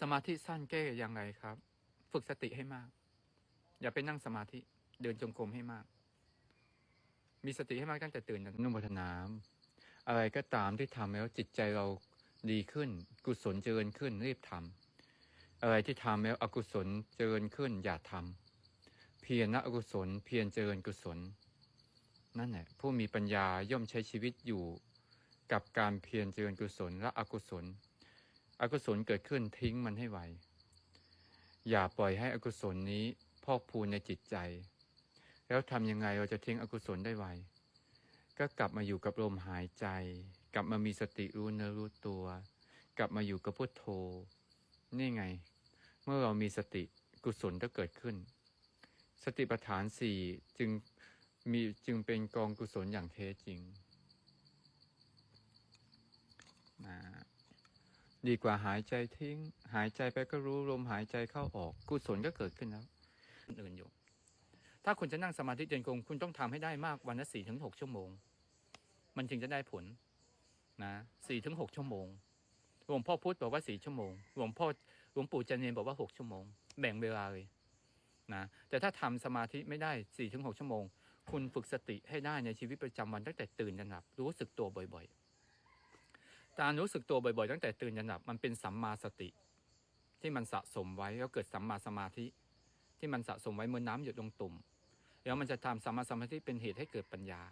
สมาธิสั้นแก้ยังไงครับ ฝึกสติให้มาก อย่าไปนั่งสมาธิเดินจงกรมให้มาก มีสติให้มากตั้งแต่ตื่นจนนุ่มพัฒนาอะไรก็ตามที่ทำแล้วจิตใจเราดีขึ้น กุศลเจริญขึ้นรีบทำอะไรที่ทำแล้วอกุศลเจริญขึ้น อย่าทำเพียรละอกุศล เพียรเจริญกุศล นั่นแหละผู้มีปัญญาย่อมใช้ชีวิตอยู่กับการเพียรเจริญกุศลและอกุศล อกุศลเกิดขึ้นทิ้งมันให้ไวอย่าปล่อยให้อกุศลนี้พอกพูนในจิตใจ แล้วทำยังไงเราจะทิ้งอกุศลได้ไวก็กลับมาอยู่กับลมหายใจ กลับมามีสติรู้เนื้อรู้ตัว กลับมาอยู่กับพุทโธ นี่ไง เมื่อเรามีสติกุศลก็เกิดขึ้น สติปัฏฐานสี่จึงมีจึงเป็นกองกุศลอย่างแท้จริงนะ ดีกว่าหายใจทิ้ง หายใจไปก็รู้ลมหายใจเข้าออกกุศลก็เกิดขึ้นแล้วอื่นอยู่ ถ้าคุณจะนั่งสมาธิเดินกงคุณต้องทำให้ได้มากวันละสี่ถึงหกชั่วโมง มันจึงจะได้ผลนะสี่ถึงหกชั่วโมงหลวงพ่อพุธบอกว่าสี่ชั่วโมงหลวงพ่อหลวงปู่จันเนนบอกว่าหกชั่วโมง แบ่งเวลาเลยนะแต่ถ้าทำสมาธิไม่ได้สี่ถึงหกชั่วโมง คุณฝึกสติให้ได้ในชีวิตประจำวันตั้งแต่ตื่นจนหลับรู้สึกตัวบ่อยๆ การรู้สึกตัวบ่อยๆ ตั้งแต่ตื่นยันหลับมันเป็นสัมมาสติ ที่มันสะสมไว้แล้วเกิดสัมมาสมาธิ ที่มันสะสมไว้เมื่อน้ำหยดลงตุ่ม แล้วมันจะทำสัมมาสมาธิเป็นเหตุให้เกิดปัญญา